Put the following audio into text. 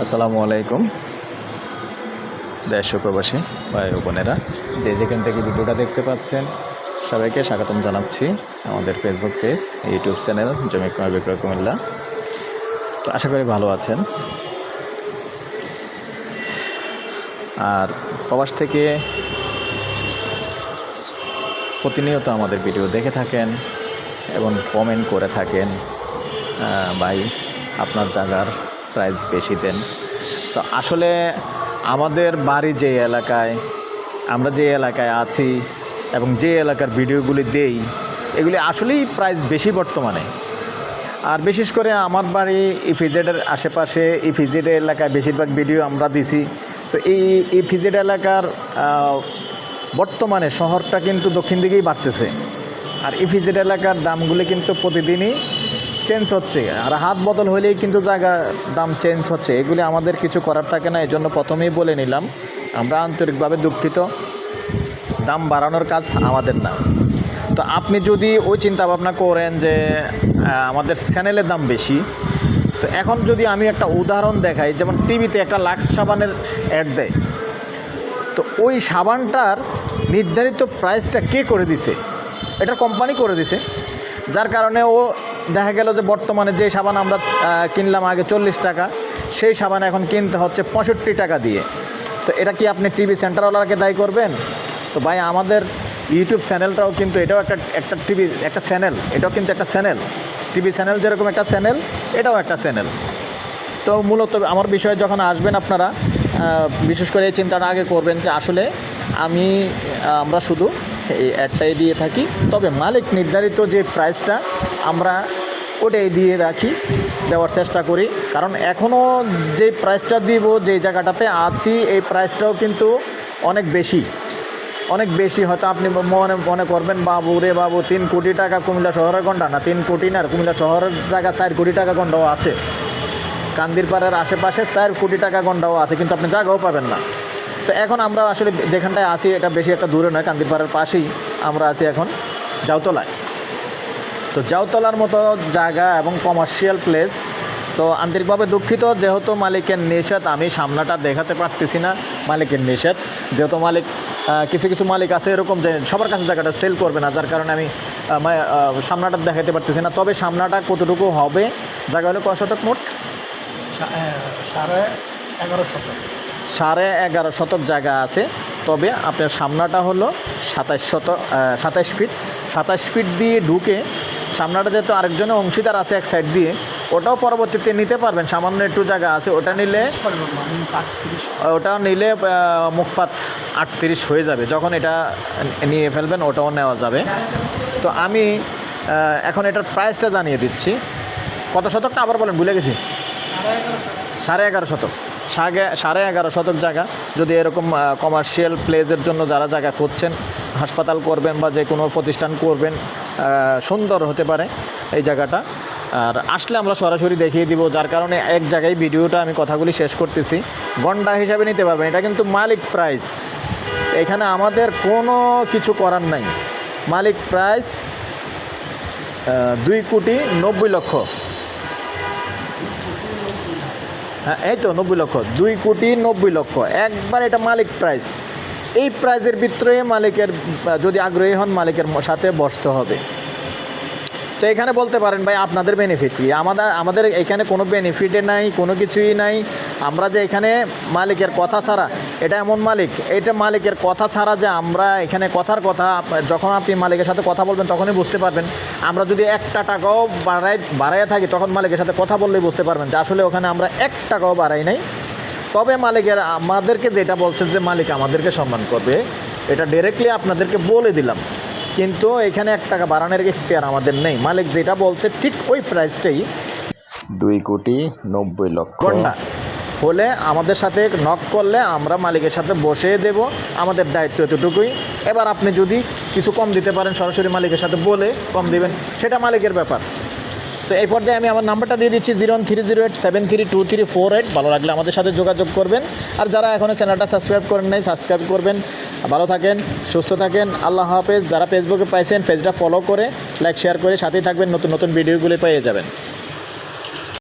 আসসালামু আলাইকুম। দেশ প্রবাসী, ভাই বোনেরা, যে যেখান থেকে ভিডিওটা দেখতে পাচ্ছেন, সবাইকে স্বাগতম জানাচ্ছি আমাদের ফেসবুক পেজ ইউটিউব চ্যানেল জমি কুমার বিক্রয় কুমিল্লা। তো আশা করি ভালো আছেন। আর প্রবাস থেকে প্রতিনিয়ত আমাদের ভিডিও দেখে থাকেন এবং কমেন্ট করে থাকেন। ভাই, আপনার জায়গার প্রাইস বেশি দেন। তো আসলে আমাদের বাড়ি যে এলাকায়, আমরা যে এলাকায় আছি এবং যে এলাকার ভিডিওগুলি দেই, এগুলি আসলেই প্রাইস বেশি বর্তমানে। আর বিশেষ করে আমার বাড়ি ইফিজেডের আশেপাশে ইফিজেড এলাকায় বেশিরভাগ ভিডিও আমরা দিছি। তো এই ইফিজেড এলাকার বর্তমানে শহরটা কিন্তু দক্ষিণ দিকেই বাড়তেছে। আর ইফিজেড এলাকার দামগুলি কিন্তু প্রতিদিনই চেঞ্জ হচ্ছে। আর হাত বদল হলেই কিন্তু জায়গা দাম চেঞ্জ হচ্ছে। এগুলি আমাদের কিছু করার থাকে না এই জন্য প্রথমেই বলে নিলাম, আমরা আন্তরিকভাবে দুঃখিত। দাম বাড়ানোর কাজ আমাদের না। তো আপনি যদি ওই চিন্তা ভাবনা করেন যে আমাদের চ্যানেলের দাম বেশি, তো এখন যদি আমি একটা উদাহরণ দেখাই, যেমন টিভিতে একটা লাক্স সাবানের অ্যাড দেয়, তো ওই সাবানটার নির্ধারিত প্রাইসটা কে করে দিছে? এটা কোম্পানি করে দিছে। যার কারণে ও দেখা গেল যে বর্তমানে যে সাবান আমরা কিনলাম আগে চল্লিশ টাকা, সেই সাবান এখন কিনতে হচ্ছে পঁয়ষট্টি টাকা দিয়ে। তো এটা কি আপনি টিভি সেন্টারওয়ালাকে দায়ী করবেন? তো ভাই, আমাদের ইউটিউব চ্যানেলটাও কিন্তু এটাও একটা একটা টিভি, একটা চ্যানেল, এটাও কিন্তু একটা চ্যানেল। টিভি চ্যানেল যেরকম একটা চ্যানেল, এটাও একটা চ্যানেল। তো মূলত আমার বিষয়ে যখন আসবেন আপনারা বিশেষ করে এই চিন্তাটা আগে করবেন যে আসলে আমি আমরা শুধু এই অ্যাডটাই দিয়ে থাকি, তবে মালিক নির্ধারিত যে প্রাইসটা আমরা ওটাই দিয়ে রাখি, দেওয়ার চেষ্টা করি। কারণ এখনও যে প্রাইসটা দিব যে জায়গাটাতে আছি, এই প্রাইসটাও কিন্তু অনেক বেশি। অনেক বেশি হয়তো আপনি মনে মনে করবেন, বাবু রে বাবু, তিন কোটি টাকা কুমিল্লা শহরের গন্ডা না, তিন কোটি না, কুমিল্লা শহরের জায়গা চার কোটি টাকা গন্ডাও আছে। কান্দিরপাড়ের আশেপাশে চার কোটি টাকা গন্ডাও আছে, কিন্তু আপনি জায়গাও পাবেন না। তো এখন আমরা আসলে যেখানটায় আছি, এটা বেশি একটা দূরে নয়, কান্দিরপাড়ের পাশেই আমরা আছি এখন, জাউতলায়। তো জাউতলার মতো জায়গা এবং কমার্শিয়াল প্লেস তো আন্তরিকভাবে দুঃখিত যেহেতু মালিকের নিষেধ আমি সামনাটা দেখাতে পারতেছি না মালিকের নিষেধ। যেহেতু মালিক কিছু কিছু মালিক আছে এরকম যে সবার কাছে জায়গাটা সেল করবে না যার কারণে আমি সামনাটা দেখাতে পারতেছি না। তবে সামনাটা কতটুকু হবে? জায়গা হলো কয় শতক মোট? সাড়ে এগারো শতক। সাড়ে এগারো শতক জায়গা আছে। তবে আপনার সামনাটা হলো সাতাইশ শত সাতাইশ ফিট সাতাইশ ফিট দিয়ে ঢুকে সামনাটা যেহেতু আরেকজনের অংশীদার আছে এক সাইড দিয়ে ওটাও পরবর্তীতে নিতে পারবেন। সামান্য একটু জায়গা আছে ওটা নিলে আটত্রিশ। ওটা নিলে মুখপাত আটত্রিশ হয়ে যাবে। যখন এটা নিয়ে ফেলবেন ওটাও নেওয়া যাবে। তো আমি এখন এটার প্রাইসটা জানিয়ে দিচ্ছি। কত শতকটা? আবার বলেন ভুলে গেছি। সাড়ে এগারো শতক। সাড়ে সাড়ে এগারো শতক জায়গা। যদি এরকম কমার্শিয়াল প্লেজের জন্য যারা জায়গা করছেন হাসপাতাল করবেন বা যে কোনো প্রতিষ্ঠান করবেন সুন্দর হতে পারে এই জায়গাটা। আর আসলে আমরা সরাসরি দেখিয়ে দিব, যার কারণে এক জায়গায় ভিডিওটা আমি কথাগুলি শেষ করতেছি। গন্ডা হিসাবে নিতে পারবেন, এটা কিন্তু মালিক প্রাইস। এখানে আমাদের কোনো কিছু করার নাই। মালিক প্রাইস দুই কোটি নব্বই লক্ষ। হ্যাঁ এই তো নব্বই লক্ষ, দুই কোটি নব্বই লক্ষ। একবার এটা মালিক প্রাইস। এই প্রাইজের ভিতরে মালিকের, যদি আগ্রহী হন, মালিকের সাথে বসতে হবে। তো এখানে বলতে পারেন, ভাই, আপনাদের বেনিফিট কি? আমাদের আমাদের এখানে কোনো বেনিফিটে নাই, কোনো কিছুই নাই। আমরা যে এখানে মালিকের কথা ছাড়া, এটা এমন মালিক, এটা মালিকের কথা ছাড়া যে আমরা এখানে কথার কথা যখন আপনি মালিকের সাথে কথা বলবেন, তখনই বুঝতে পারবেন। আমরা যদি একটা টাকাও বাড়াই, বাড়াইয়া থাকি, তখন মালিকের সাথে কথা বললেই বুঝতে পারবেন যে আসলে ওখানে আমরা এক টাকাও বাড়াই নাই। তবে মালিকের আমাদেরকে যেটা বলছে যে মালিক আমাদেরকে সম্মান করবে এটা ডিরেক্টলি আপনাদেরকে বলে দিলাম। কিন্তু এখানে এক টাকা বাড়ানোর এখতিয়ার আমাদের নেই। মালিক যেটা বলছে ঠিক ওই প্রাইসটাই দুই কোটি নব্বই লক্ষ। ঘণ্টা। হলে আমাদের সাথে নক করলে আমরা মালিকের সাথে বসে দেব আমাদের দায়িত্ব এতটুকুই। এবার আপনি যদি কিছু কম দিতে পারেন সরাসরি মালিকের সাথে বলে কম দিবেন সেটা মালিকের ব্যাপার। তো এই পর্যায়ে আমি আমার নাম্বারটা দিয়ে দিচ্ছি zero three zero eight seven three two three four eight. ভালো লাগলে আমাদের সাথে যোগাযোগ করবেন। আর যারা এখনও চ্যানেলটা সাবস্ক্রাইব করেন নাই সাবস্ক্রাইব করবেন। ভালো থাকেন, সুস্থ থাকেন। আল্লাহ হাফেজ। যারা ফেসবুকে পাইছেন পেজটা ফলো করে লাইক শেয়ার করে, সাথেই থাকবেন। নতুন নতুন ভিডিওগুলি পেয়ে যাবেন।